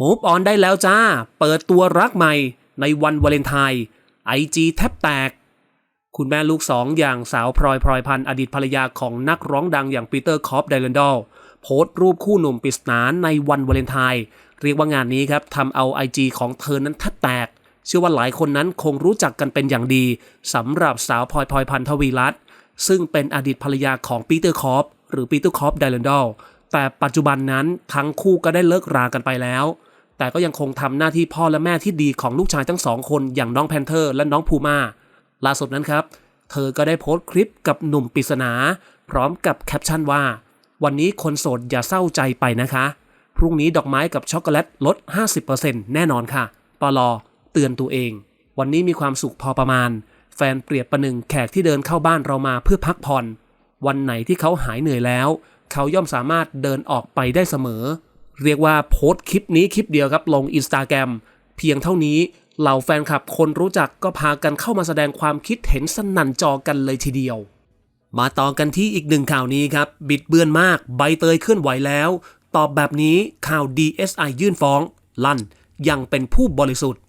Move on ได้แล้วจ้า เปิดตัวรักใหม่ในวันวาเลนไทน์ไอจีแทบแตก คุณแม่ลูกสองอย่างสาวพลอยพลอยพันธ์อดีตภรรยาของนักร้องดังอย่างปีเตอร์คอปไดแลนดอลโพสต์รูปคู่หนุ่มปริศนาในวันวาเลนไทน์เรียกว่างานนี้ครับทำเอา IG ของเธอนั้นแทบแตก เชื่อว่าหลายคนนั้นคงรู้จักกันเป็นอย่างดีสำหรับสาวพลอยพลอยพันธ์ทวีรัตน์ซึ่งเป็นอดีตภรรยาของปีเตอร์คอปหรือปีเตอร์คอปไดแลนดอล แต่ปัจจุบันนั้นทั้งคู่ก็ได้เลิกรากันไปแล้ว แต่ก็ยังคงทำหน้าที่พ่อและแม่ที่ดีของลูกชายทั้งสองคนอย่างน้องแพนเทอร์และน้องพูม่าล่าสุดนั้นครับ เธอก็ได้โพสต์คลิปกับหนุ่มปริศนา พร้อมกับแคปชั่นว่า วันนี้คนโสดอย่าเศร้าใจไปนะคะ พรุ่งนี้ดอกไม้กับช็อกโกแลตลด 50%แน่นอนค่ะ ปลอเตือนตัวเอง วันนี้มีความสุขพอประมาณ แฟนเปรียบประหนึ่งแขกที่เดินเข้าบ้านเรามาเพื่อพักผ่อน วันไหนที่เขาหายเหนื่อยแล้ว เขาย่อมสามารถเดินออกไปได้เสมอ เรียกว่าโพสต์คลิปนี้คลิปเดียวครับลงอินสตาแกรมเพียงเท่านี้เหล่าแฟนคลับคนรู้จักก็พากันเข้ามาแสดงความคิดเห็นสนั่นจอกันเลยทีเดียว มาต่อกันที่อีกหนึ่งข่าวนี้ครับ บิดเบือนมากใบเตยเคลื่อนไหวแล้ว ตอบแบบนี้ข่าว DSI ยื่นฟ้อง ลั่นยังเป็นผู้บริสุทธิ์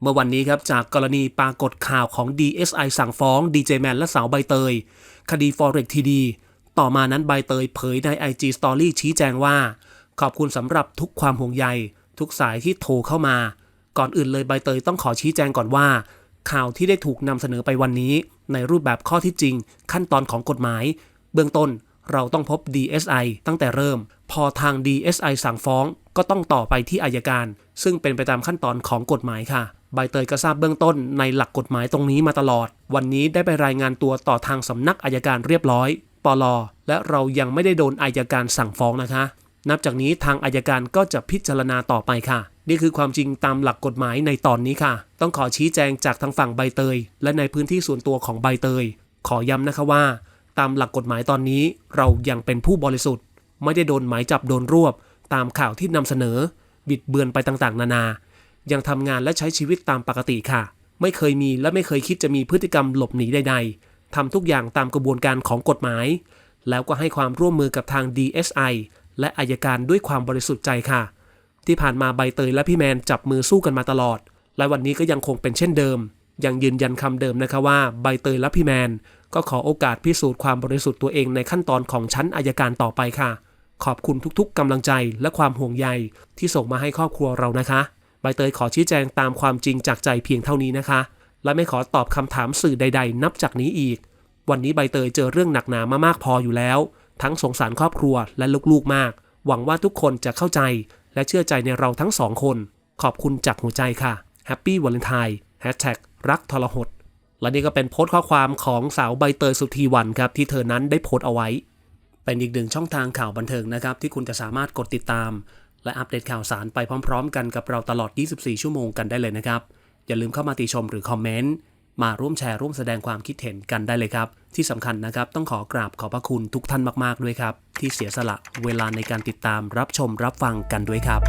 เมื่อวันนี้ครับจากกรณีปรากฏข่าวของ DSI สั่งฟ้องดีเจแมนและสาวใบเตย คดี Forex TD ต่อมานั้นใบเตยเผยใน IG Story ชี้แจงว่า ขอบคุณสำหรับทุกความห่วงใย ทุกสายที่โทรเข้ามา ก่อนอื่นเลยใบเตยต้องขอชี้แจงก่อนว่า ข่าวที่ได้ถูกนำเสนอไปวันนี้ ในรูปแบบข้อที่จริง ขั้นตอนของกฎหมาย เบื้องต้นเราต้องพบ DSI ตั้งแต่เริ่ม พอทาง DSI สั่งฟ้องก็ต้องต่อไปที่อายการ ซึ่งเป็นไปตามขั้นตอนของกฎหมายค่ะ ใบเตยก็ทราบเบื้องต้นในหลักกฎหมายตรงนี้มาตลอด วันนี้ได้ไปรายงานตัวต่อทางสำนักอายการเรียบร้อย ปลอและเรายังไม่ได้โดนอายการสั่งฟ้องนะคะ นับจากนี้ทางอายการก็จะพิจารณาต่อไปค่ะ นี่คือความจริงตามหลักกฎหมายในตอนนี้ค่ะ ต้องขอชี้แจงจากทางฝั่งใบเตย และในพื้นที่ส่วนตัวของใบเตย ขอย้ำนะคะว่า ตามหลักกฎหมายตอนนี้เรายังเป็นผู้บริสุทธิ์ ไม่ได้โดนหมายจับโดนรวบ ตามข่าวที่นำเสนอ บิดเบือนไปต่างๆ นานา ยังทำงานและใช้ชีวิตตามปกติค่ะ ไม่เคยมีและไม่เคยคิดจะมีพฤติกรรมหลบหนีใดๆ ทำทุกอย่างตามกระบวนการของกฎหมาย แล้วก็ให้ความร่วมมือกับทาง DSI และอายการด้วยความบริสุทธิ์ใจค่ะ ที่ผ่านมาใบเตยและพี่แมนจับมือสู้กันมาตลอด และวันนี้ก็ยังคงเป็นเช่นเดิม ยังยืนยันคำเดิมนะคะว่าใบเตยและพี่แมน ก็ขอโอกาสพิสูจน์ความบริสุทธิ์ตัวเองในขั้นตอนของชั้นอายการต่อไปค่ะ ขอบคุณทุกๆกำลังใจและความห่วงใยที่ส่งมาให้ครอบครัวเรานะคะ ใบเตยขอชี้แจงตามความจริงจากใจเพียงเท่านี้นะคะ และไม่ขอตอบคำถามสื่อใด ๆ นับจากนี้อีก วันนี้ใบเตยเจอเรื่องหนักหนามามากพออยู่แล้ว ทั้งสงสารครอบครัวและลูกๆมาก หวังว่าทุกคนจะเข้าใจ และเชื่อใจในเราทั้งสองคน ขอบคุณจากหัวใจค่ะ Happy Valentine Hashtag รักทรหดและนี่ก็เป็นโพสต์ข้อความของสาวใบเตยสุธีวันครับที่เธอนั้นได้โพสต์เอาไว้ เป็นอีกหนึ่งช่องทางข่าวบันเทิงนะครับที่คุณจะสามารถกดติดตาม และอัปเดตข่าวสารไปพร้อม ๆ กันกับเราตลอด 24 ชั่วโมงกันได้เลยนะครับ อย่าลืมเข้ามาติชมหรือคอมเมนต์มาร่วมแชร์ร่วมแสดงความคิดเห็นกันได้เลยครับ ที่สำคัญนะครับต้องขอกราบขอบพระคุณทุกท่านมาก ๆ ด้วยครับ ที่เสียสละเวลาในการติดตามรับชมรับฟังกันด้วยครับ